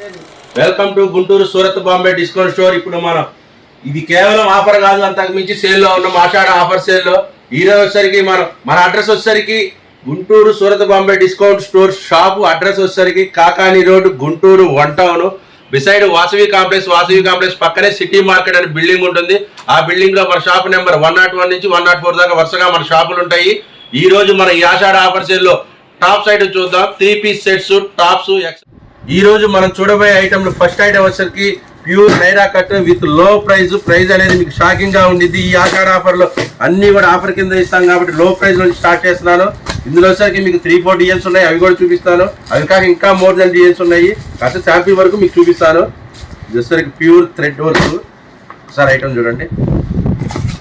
Welcome to Guntur Surat Bombay discount store. ఇప్పుడు మనం ఇది కేవలం ఆఫర్ కాదు అంతకు మించి సేల్లో ఉన్నాం ఆషాఢ ఆఫర్ సేల్లో. ఈ రోజు వచ్చేసరికి మనం మన అడ్రస్ వచ్చేసరికి Guntur Surat Bombay discount store shop address వచ్చేసరికి Kakani road Guntur one town. Beside Vasavi complex Vasavi complex పక్కనే సిటీ మార్కెట్ అనే బిల్డింగ్ ఉంటుంది. ఆ బిల్డింగ్లో మన shop number one not one నుంచి వన్ నాట్ ఫోర్ దాకా వరుసగా మన షాపులు ఉంటాయి. ఈ రోజు మన ఈ ఆషాఢ ఆఫర్ సేల్లో టాప్ సైడ్ చూద్దాం. త్రీ పీస్ సెట్స్ టాప్స్ ఎక్స్ రోజు మనం చూడబోయే ఐటమ్ ఫస్ట్ ఐటమ్ వచ్చరికి pure Naira cut విత్లో price price అనేది మీకు షాకింగ్గా ఉండిద్ది. ఈ ఆషాఢ ఆఫర్లో అన్ని కూడా ఆఫర్ కింద ఇస్తాం కాబట్టి లో ప్రైజ్లో నుంచి స్టార్ట్ చేస్తున్నాను. ఇందులో వచ్చరికి మీకు త్రీ ఫోర్ డిజైన్స్ ఉన్నాయి. అవి కూడా చూపిస్తాను. అవి కాక ఇంకా మోర్ దెన్ డిజైన్స్ ఉన్నాయి. కాస్త శాంపిల్ వరకు మీకు చూపిస్తాను. ఇది pure thread work sir item చూడండి.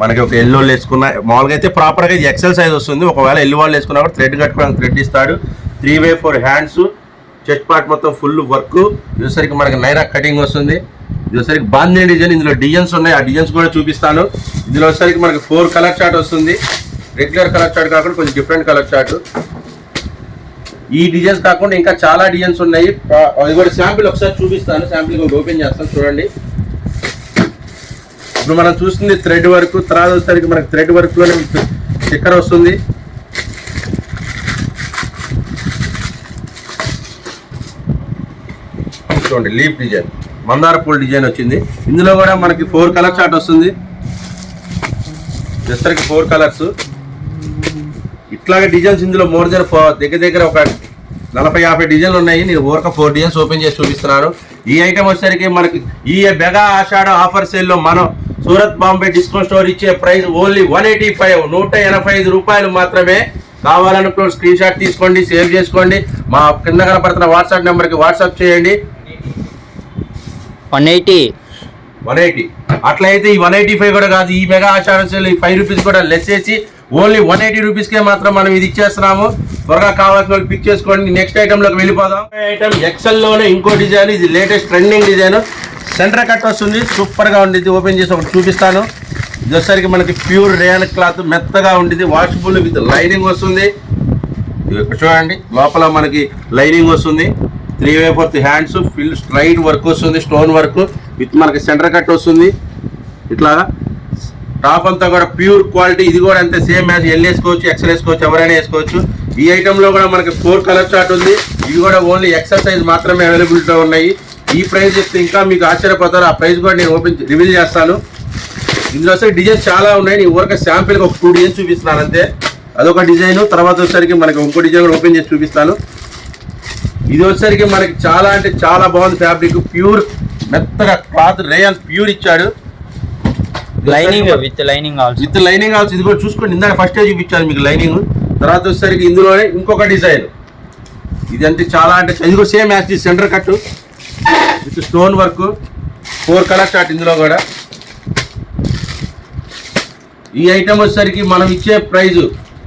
మనకి ఒక ఎల్లో వేసుకున్న మామూలుగా అయితే ప్రాపర్గా ఇది ఎక్సెల్ సైజ్ వస్తుంది. ఒకవేళ ఎల్లు వాళ్ళు వేసుకున్నా కూడా థ్రెడ్ కట్టుకోవడానికి థ్రెడ్ ఇస్తాడు. Three way four hands chest part మొత్తం ఫుల్ వర్క్. చూసరికి మనకి నైరా కటింగ్ వస్తుంది. చూసరికి బాంధీ డిజైన్ ఇందులో డిజైన్స్ ఉన్నాయి. ఆ డిజైన్స్ కూడా చూపిస్తాను. ఇందులో వచ్చేసరికి మనకి ఫోర్ కలర్ చార్ట్ వస్తుంది. రెగ్యులర్ కలర్ చార్ట్ కాకుండా కొంచెం డిఫరెంట్ కలర్ చార్ట్ ఈ డిజైన్స్ కాకుండా ఇంకా చాలా డిజైన్స్ ఉన్నాయి. అది కూడా శాంపిల్ ఒకసారి చూపిస్తాను. శాంపిల్ ఓపెన్ చేస్తాను. చూడండి. ఇప్పుడు మనం చూస్తుంది థ్రెడ్ వర్క్. తర్వాత వచ్చేసరికి మనకి థ్రెడ్ వర్క్లోనే స్టిక్కర్ వస్తుంది. చూడండి లీఫ్ డిజైన్. మందార పూల్ డిజైన్ వచ్చింది. ఇందులో కూడా మనకి ఫోర్ కలర్ చార్ట్ వస్తుంది. జస్ట్కి ఫోర్ కలర్స్. ఇట్లాగే డిజైన్స్ ఇందులో మోర్ దెన్ దగ్గర దగ్గర ఒక నలభై యాభై డిజైన్లు ఉన్నాయి. నేను ఓరక ఫోర్ డిజైన్స్ ఓపెన్ చేసి చూపిస్తున్నాను. ఈ ఐటమ్ వచ్చేసరికి మనకి ఈ మెగా ఆషాఢ ఆఫర్ సేల్లో మనం సూరత్ బాంబే డిస్కౌంట్ స్టోర్ ఇచ్చే price only one eighty five నూట ఎనభై ఐదు రూపాయలు మాత్రమే. కావాలనుకున్న స్క్రీన్ షాట్ తీసుకోండి సేవ్ చేసుకోండి. మా కింద కనపడుతున్న వాట్సాప్ నెంబర్కి వాట్సాప్ చేయండి. One eighty. One eighty. అట్లయితే ఈ వన్ ఎయిటీ ఫైవ్ కూడా కాదు ఈ మెగా ఆషాఢ ఈ ఫైవ్ రూపీస్ కూడా లెస్ చేసి ఓన్లీ వన్ ఎయిటీ రూపీస్కే మాత్రం మనం ఇది ఇచ్చేస్తున్నాము. త్వరగా కావాల్సిన వాళ్ళు పిక్ చేసుకోండి. నెక్స్ట్ ఐటెంలోకి వెళ్ళిపోదాం. ఐటమ్ ఎక్సెల్లోనే ఇంకో డిజైన్ ఇది latest trending design centre cut వస్తుంది సూపర్గా ఉండేది ఓపెన్ చేసి ఒకటి చూపిస్తాను. ఇది వచ్చేసరికి మనకి ప్యూర్ రేయన్ క్లాత్ మెత్తగా ఉండేది వాషబుల్ విత్ లైనింగ్ వస్తుంది. ఇక్కడ చూడండి లోపల మనకి లైనింగ్ వస్తుంది. Three way fourth hands fill straight work వస్తుంది స్టోన్ వర్క్. విత్ మనకి సెంటర్ కట్ వస్తుంది. ఇట్లా టాప్ అంతా కూడా ప్యూర్ క్వాలిటీ. ఇది కూడా అంతే సేమ్ మ్యాచ్. ఎల్ వేసుకోవచ్చు ఎక్సెల్ వేసుకోవచ్చు ఎవరైనా వేసుకోవచ్చు. ఈ ఐటెంలో కూడా మనకి ఫోర్ కలర్ చార్ట్ ఉంది. ఇవి కూడా ఓన్లీ ఎక్సర్సైజ్ మాత్రమే అవైలబిలిటీలో ఉన్నాయి. ఈ ప్రైస్ చెప్తే ఇంకా మీకు ఆశ్చర్యపోతారు. ఆ ప్రైస్ కూడా నేను ఓపెన్ రివీల్ చేస్తాను. ఇందులో వస్తే డిజైన్స్ చాలా ఉన్నాయి. నేను ఊరక శాంపిల్గా ఒక టూ డిజైన్స్ చూపిస్తున్నాను అంతే. అదొక డిజైన్. తర్వాత వచ్చేసరికి మనకి ఇంకో డిజైన్ కూడా ఓపెన్ చేసి చూపిస్తాను. ఇది వచ్చేసరికి మనకి చాలా అంటే చాలా బాగుంది ఫ్యాబ్రిక్. ప్యూర్ మెత్తగా క్లాత్ రేయన్ ప్యూర్ ఇచ్చాడు. Lining with lining also with lining also ఇది కూడా చూసుకోండి ఇందాక ఫస్ట్ చూపించాను మీకు లైనింగ్ తర్వాత వచ్చేసరికి ఇందులోనే ఇంకొక డిజైన్ ఇది అంటే చాలా అంటే ఇది కూడా same as centre cut with stone work four colour chart ఇందులో కూడా. ఈ ఐటమ్ వచ్చేసరికి మనం ఇచ్చే ప్రైజ్.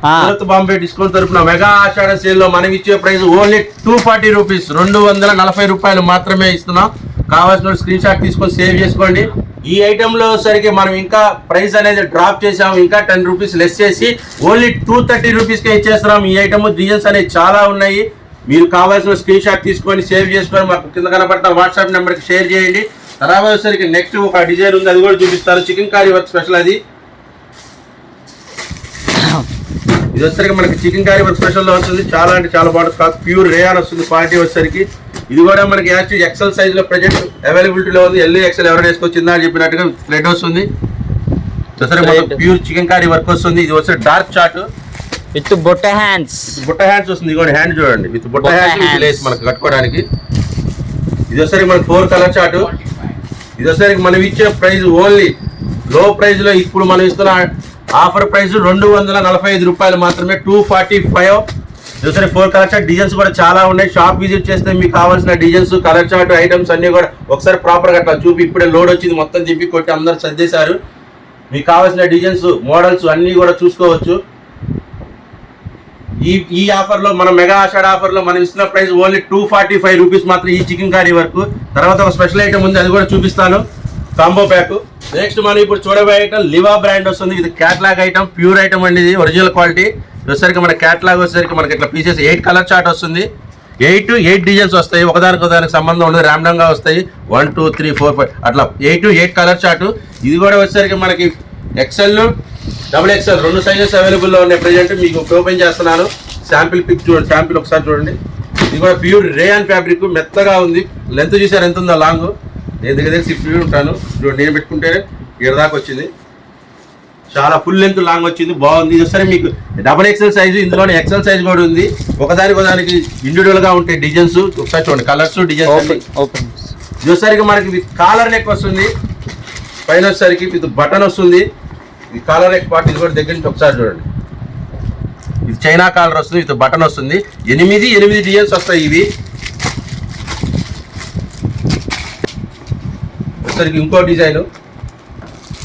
సూరత్ బాంబే డిస్కౌంట్ తరపున మెగా ఆషాఢ సేల్లో మనం ఇచ్చే price only two forty rupees. రెండు వందల నలభై రూపాయలు మాత్రమే ఇస్తున్నాం. కావాల్సిన స్క్రీన్ షాట్ తీసుకొని సేవ్ చేసుకోండి. ఈ ఐటమ్లో సరికి మనం ఇంకా ప్రైస్ అనేది డ్రాప్ చేసాము ఇంకా టెన్ రూపీస్ లెస్ చేసి ఓన్లీ టూ థర్టీ రూపీస్ కే ఇచ్చేస్తున్నాం. ఈ ఐటమ్ డిజైన్స్ అనేవి చాలా ఉన్నాయి. మీరు కావాల్సిన స్క్రీన్ షాట్ తీసుకొని సేవ్ చేసుకొని మాకు కింద కనపడిన వాట్సాప్ నెంబర్కి షేర్ చేయండి. తర్వాత సరికి నెక్స్ట్ ఒక డిజైన్ ఉంది. అది కూడా చూపిస్తారు చికెన్ కర్రీ వర్క్ స్పెషల్ అది. ఇది వచ్చేసరికి మనకి చికెన్ కర్రీ వర్క్ స్పెషల్లో వస్తుంది చాలా అంటే చాలా బాగుంటుంది. కాదు ప్యూర్ రేయాన్ వస్తుంది క్వాలిటీ వచ్చేసరికి. ఇది కూడా మనకి యాక్చువల్ ఎక్సెల్ సైజ్లో ప్రజెంట్ అవైలబిలిటీలో ఉంది. ఎల్లు ఎక్సెల్ ఎవరైనా వేసుకొచ్చిందా అని చెప్పినట్టుగా థ్రెడ్ వస్తుంది. Thread. Pure chikankari work వస్తుంది. ఇది వచ్చే డార్క్ చార్ట్ విత్ బొట్ట హ్యాండ్స్ బుట్ట హ్యాండ్స్ వస్తుంది. ఇదిగోండి హ్యాండ్ చూడండి. విత్ బుట్ట హ్యాండ్స్. లేస్ మనకి కట్టుకోవడానికి. ఇది వచ్చేసరికి మనకి ఫోర్ కలర్ చార్ట్ ఇది వచ్చేసరికి మనం ఇచ్చే ప్రైస్ ఓన్లీ లో ప్రైస్లో ఇప్పుడు మనం ఇస్తున్న ఆఫర్ ప్రైస్ రెండు వందల నలభై ఐదు రూపాయలు మాత్రమే టూ ఫార్టీ ఫైవ్ చూసారు ఫోర్ కలర్ చార్ట్ డిజైన్స్ కూడా చాలా ఉన్నాయి. షాప్ విజిట్ చేస్తే మీకు కావాల్సిన డిజైన్స్ కలర్ చార్ట్ ఐటమ్స్ అన్నీ కూడా ఒకసారి ప్రాపర్గా అట్లా చూపి ఇప్పుడే లోడ్ వచ్చింది మొత్తం తిప్పి కొట్టి అందరు సర్దేశారు. మీకు కావాల్సిన డిజైన్స్ మోడల్స్ అన్నీ కూడా చూసుకోవచ్చు. ఈ ఈ ఆఫర్లో మన మెగా ఆషాఢ ఆఫర్లో మనం ఇస్తున్న price only two forty five rupees మాత్రం ఈ చికెన్ కర్రీ వరకు. తర్వాత ఒక స్పెషల్ ఐటమ్ ఉంది అది కూడా చూపిస్తాను. కాంబో ప్యాక్ నెక్స్ట్ మనం ఇప్పుడు చూడబోయే ఐటమ్ లివా బ్రాండ్ వస్తుంది. ఇది క్యాట్లాగ్ ఐటమ్ ప్యూర్ ఐటమ్ అండి ఇది ఒరిజినల్ క్వాలిటీ వచ్చేసరికి మన క్యాట్లాగ్ వచ్చేసరికి మనకి ఇట్లా పీసెస్ ఎయిట్ కలర్ చార్ట్ వస్తుంది. ఎయిట్ ఎయిట్ డిజైన్స్ వస్తాయి. ఒకదానికి ఒకదానికి సంబంధం ఉండదు. ర్యాండంగా వస్తాయి. One two three four five అట్లా ఎయిట్ ఎయిట్ కలర్ చార్ట్ ఇది కూడా వచ్చేసరికి మనకి ఎక్సెల్ డబుల్ ఎక్సెల్ రెండు సైజెస్ అవైలబుల్లో ఉన్నాయి ప్రజెంట్ మీకు ఓపెన్ చేస్తున్నాను. శాంపిల్ పిక్ చూడండి. శాంపిల్ ఒకసారి చూడండి. ఇది కూడా ప్యూర్ రే అండ్ ఫ్యాబ్రిక్ మెత్తగా ఉంది. లెంత్ చూసారు? ఎంత ఉందో? లాంగ్ నేను దగ్గర దగ్గర సిక్స్ ఫీట్ ఉంటాను. చూడండి నేను పెట్టుకుంటే ఇక్కడ దాకా వచ్చింది. చాలా ఫుల్ లెంత్ లాంగ్ వచ్చింది. బాగుంది. ఇది సరే మీకు డబల్ ఎక్సెల్ సైజు ఇందులోనే ఎక్సెల్ సైజ్ కూడా ఉంది. ఒకదానికి ఒకదానికి ఇండివిజువల్గా ఉంటాయి డిజైన్స్ ఒకసారి చూడండి. కలర్స్ డిజైన్స్ ఇది వచ్చేసరికి మనకి విత్ కాలర్ నెక్ వస్తుంది. పైన వచ్చేసరికి విత్ బటన్ వస్తుంది. ఈ కాలర్ నెక్ పార్ట్ ఇది కూడా దగ్గర నుంచి ఒకసారి చూడండి. ఇది చైనా కాలర్ వస్తుంది. విత్ బటన్ వస్తుంది. ఎనిమిది ఎనిమిది డిజైన్స్ వస్తాయి ఇవి. వచ్చేసరికి ఇంకో డిజైన్.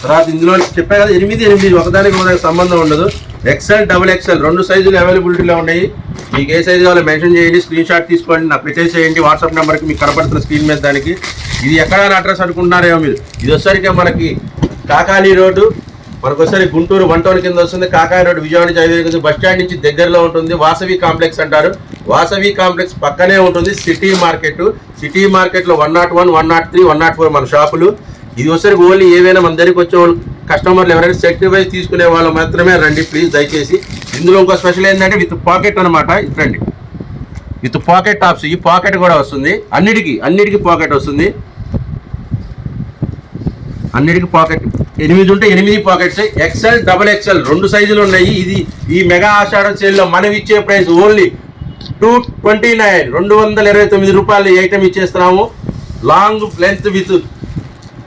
తర్వాత ఇందులో చెప్పా కదా ఎనిమిది ఎనిమిది ఒకదానికి ఒకదానికి సంబంధం ఉండదు. ఎక్సెల్ డబుల్ ఎక్సెల్ రెండు సైజులు అవైలబిలిటీలో ఉన్నాయి. మీకు ఏ సైజు కావాలో మెన్షన్ చేయండి స్క్రీన్ షాట్ తీసుకోండి నాకు మెసేజ్ చేయండి వాట్సాప్ నెంబర్కి మీకు కనపడుతున్న స్క్రీన్ మీద దానికి. ఇది ఎక్కడ అడ్రస్ అనుకుంటున్నారేమో మీరు. ఇది వచ్చేసరికి మనకి కాకాళీ రోడ్డు మనకు వచ్చేసరికి గుంటూరు వన్ టౌన్ కింద వస్తుంది కాకాళీ రోడ్డు విజయవాడ నుంచి ఐదు బస్ స్టాండ్ నుంచి దగ్గరలో ఉంటుంది. వాసవి కాంప్లెక్స్ అంటారు. వాసవి కాంప్లెక్స్ పక్కనే ఉంటుంది సిటీ మార్కెట్. సిటీ మార్కెట్లో one not one one not three one not four మన షాపులు. ఇది ఒకసారి ఓన్లీ ఏవైనా మన దగ్గరికి వచ్చే వాళ్ళు కస్టమర్లు ఎవరైనా సెక్రిఫైస్ తీసుకునే వాళ్ళు మాత్రమే రండి ప్లీజ్ దయచేసి. ఇందులో ఇంకో స్పెషల్ ఏంటంటే విత్ పాకెట్ అనమాట రండి విత్ పాకెట్ టాప్స్ ఈ పాకెట్ కూడా వస్తుంది. అన్నిటికీ అన్నిటికీ పాకెట్ వస్తుంది. అన్నిటికీ పాకెట్ ఎనిమిది ఉంటే ఎనిమిది పాకెట్స్ ఎక్సెల్ డబల్ ఎక్సెల్ రెండు సైజులు ఉన్నాయి. ఇది ఈ మెగా ఆషాఢం సేల్లో మనం ఇచ్చే price only two twenty nine రెండు వందల ఇరవై తొమ్మిది రూపాయలు ఈ item ఇచ్చేస్తున్నాము. Long length with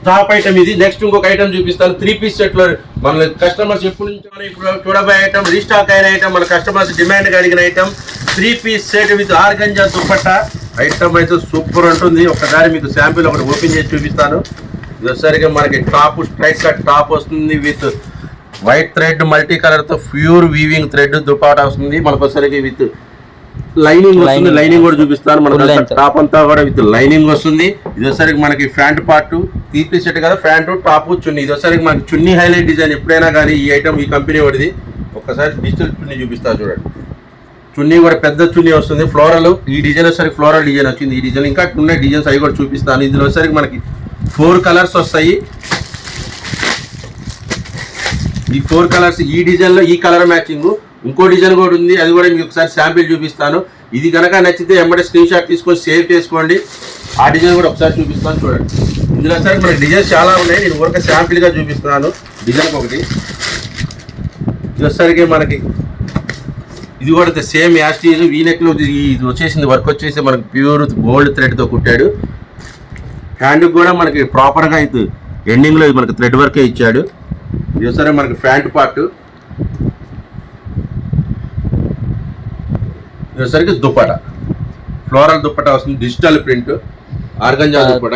top item ఇది. నెక్స్ట్ ఇంకొక ఐటమ్ చూపిస్తాను. త్రీ పీస్ సెట్లో మన కస్టమర్స్ ఎప్పటి నుంచో ఇప్పుడు చూడబోయే ఐటమ్ రీస్టాక్ అయిన ఐటమ్ మన కస్టమర్స్ డిమాండ్గా అడిగిన item three piece set with organza dupatta. Item అయితే సూపర్ ఉంటుంది. ఒకసారి మీకు శాంపిల్ ఒకటి ఓపెన్ చేసి చూపిస్తాను. ఇదొసరిగా మనకి టాప్ స్ట్రైట్ కట్ టాప్ వస్తుంది విత్ వైట్ థ్రెడ్ మల్టీ కలర్తో ప్యూర్ వీవింగ్ థ్రెడ్ దుపాట వస్తుంది. మనకు వచ్చేసరికి విత్ లైనింగ్ వస్తుంది. లైనింగ్. కూడా చూపిస్తాను. length. టాప్ అంతా కూడా విత్ లైనింగ్ వస్తుంది. ఇది వచ్చేసరికి మనకి ఫ్యాంట్ పార్ట్ తీపి సెట్ కదా ఫ్యాంట్ టాప్ చున్నీ. ఇది వచ్చేసరికి మనకి చున్నీ హైలైట్ డిజైన్ ఎప్పుడైనా కానీ ఈ ఐటమ్ ఈ కంపెనీ వాడిది. ఒక్కసారి డిజిటల్ చున్నీ చూపిస్తా చూడండి. చున్నీ కూడా పెద్ద చున్నీ వస్తుంది. ఫ్లోరల్ ఈ డిజైన్ వచ్చేసరికి ఫ్లోరల్ డిజైన్ వచ్చింది. ఈ డిజైన్ ఇంకా ఉన్నాయి డిజైన్స్ అవి కూడా చూపిస్తాను. ఇందులో వచ్చేసరికి మనకి ఫోర్ కలర్స్ వస్తాయి. ఈ ఫోర్ కలర్స్ ఈ డిజైన్లో ఈ కలర్ మ్యాచింగ్ ఇంకో డిజైన్ కూడా ఉంది. అది కూడా మీకు ఒకసారి శాంపిల్ చూపిస్తాను. ఇది కనుక నచ్చితే వెంబడే స్క్రీన్ షాట్ తీసుకొని సేవ్ చేసుకోండి. ఆ డిజైన్ కూడా ఒకసారి చూపిస్తాను చూడండి. ఇందులో సార్ మనకి డిజైన్స్ చాలా ఉన్నాయి. నేను ఊరికే శాంపిల్గా చూపిస్తున్నాను. డిజైన్ ఒకటి. ఇది వచ్చేసరికి మనకి ఇది కూడా సేమ్ యాస్టీజ్ వీనెక్లో ఇది వచ్చేసింది వర్క్ వచ్చేసి మనకి ప్యూర్ గోల్డ్ థ్రెడ్తో కుట్టాడు. హ్యాండ్ కూడా మనకి ప్రాపర్గా అయితే ఇది ఇది మనకి థ్రెడ్ వర్కే ఇచ్చాడు. ఇది సరే మనకి ఫ్యాంట్ పార్ట్. వచ్చేసరికి దుప్పట. ఫ్లోరల్ దుప్పట వస్తుంది డిజిటల్ ప్రింట్ ఆర్గంజా దుప్పట.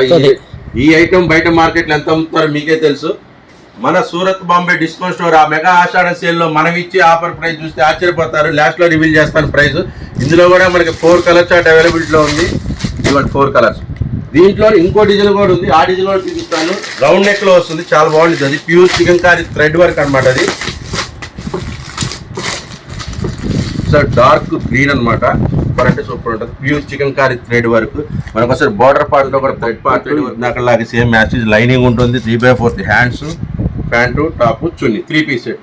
ఈ- ఐటమ్ బయట మార్కెట్లో ఎంత అమ్ముతారో మీకే తెలుసు. మన సూరత్ బాంబే డిస్కౌంట్ స్టోర్ ఆ మెగా ఆషాఢ సేల్లో మనం ఇచ్చే ఆఫర్ ప్రైస్ చూస్తే ఆశ్చర్యపోతారు. లాస్ట్లో రివీల్ చేస్తాను ప్రైస్. ఇందులో కూడా మనకి ఫోర్ కలర్ చార్ట్ అవైలబిలిటీలో ఉంది. ఇవ్వండి ఫోర్ కలర్స్. దీంట్లో ఇంకో డిజైన్ కూడా ఉంది. ఆ డిజైన్ కూడా చూపిస్తాను. రౌండ్ నెక్లో వస్తుంది. చాలా బాగుంటుంది. అది pure chikankari thread work అన్నమాట అది. ఒకసారి డార్క్ గ్రీన్ అనమాట సూపర్ అంటే సూపర్ ఉంటుంది. Pure chikankari thread work మనకు ఒకసారి బార్డర్ పార్ట్లో కూడా థ్రెడ్ పార్ట్ నాకు లాగే సేమ్ మ్యాచ్ లైనింగ్ ఉంటుంది. Three by fourth hands pant top chunni. Three piece set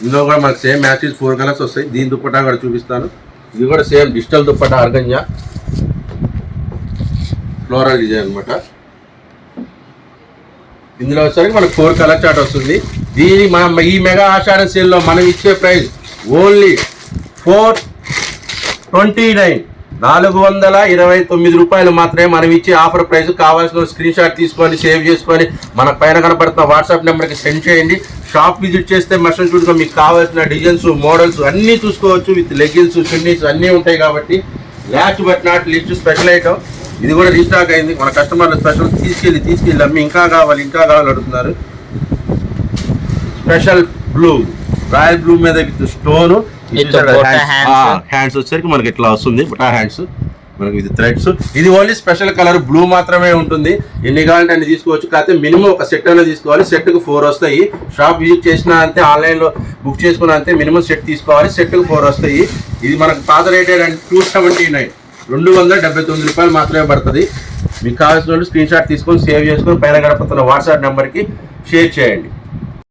ఇందులో కూడా మనకు సేమ్ మ్యాచెస్ ఫోర్ కలర్స్ వస్తాయి. దీని దుప్పటా కూడా చూపిస్తాను. ఇది కూడా same digital dupatta organza floral design అనమాట ఇందులో వచ్చేసరికి మనకు ఫోర్ కలర్ చాట్ వస్తుంది. దీని మనం ఈ మెగా ఆషాఢ సేల్లో మనం ఇచ్చే price only four twenty nine. నాలుగు వందల ఇరవై తొమ్మిది రూపాయలు మాత్రమే మనం ఇచ్చే ఆఫర్ ప్రైస్ కావాల్సిన స్క్రీన్ షాట్ తీసుకొని సేవ్ చేసుకొని మన పైన కనపడుతున్న వాట్సాప్ నెంబర్కి సెండ్ చేయండి. షాప్ విజిట్ చేస్తే మషన్ చూడుకో మీకు కావాల్సిన డిజైన్స్ మోడల్స్ అన్నీ చూసుకోవచ్చు. విత్ లెగ్గిన్స్ చున్నీస్ అన్నీ ఉంటాయి కాబట్టి last but not least special item. ఇది కూడా రీస్టాక్ అయింది. మన కస్టమర్లు స్పెషల్ తీసుకెళ్ళి తీసుకెళ్ళి అమ్మి ఇంకా కావాలి ఇంకా కావాలి అడుగుతున్నారు స్పెషల్ బ్లూ. రాయల్ బ్లూ మీద విత్ స్టోన్. హ్యాండ్స్ వచ్చేసరికి మనకి ఇట్లా వస్తుంది బుటా హ్యాండ్స్ మనకి ఇది థ్రెడ్స్ ఇది ఓన్లీ స్పెషల్ కలర్ బ్లూ మాత్రమే ఉంటుంది. ఎన్ని కావాలంటే అన్ని తీసుకోవచ్చు. కాకపోతే మినిమం ఒక సెట్ అనేది తీసుకోవాలి. సెట్కు ఫోర్ వస్తాయి. షాప్ విజిట్ చేసినా అంతే ఆన్లైన్లో బుక్ చేసుకున్నా అంతే మినిమం సెట్ తీసుకోవాలి. సెట్కు ఫోర్ వస్తాయి. ఇది మనకు పాత రేట్ టూ సెవెంటీ నైన్ రెండు వందల డెబ్బై తొమ్మిది రూపాయలు మాత్రమే పడుతుంది. మీకు కావాల్సిన వాళ్ళు స్క్రీన్ షాట్ తీసుకొని సేవ్ చేసుకొని పైన గడపతున్న వాట్సాప్ నెంబర్కి షేర్ చేయండి.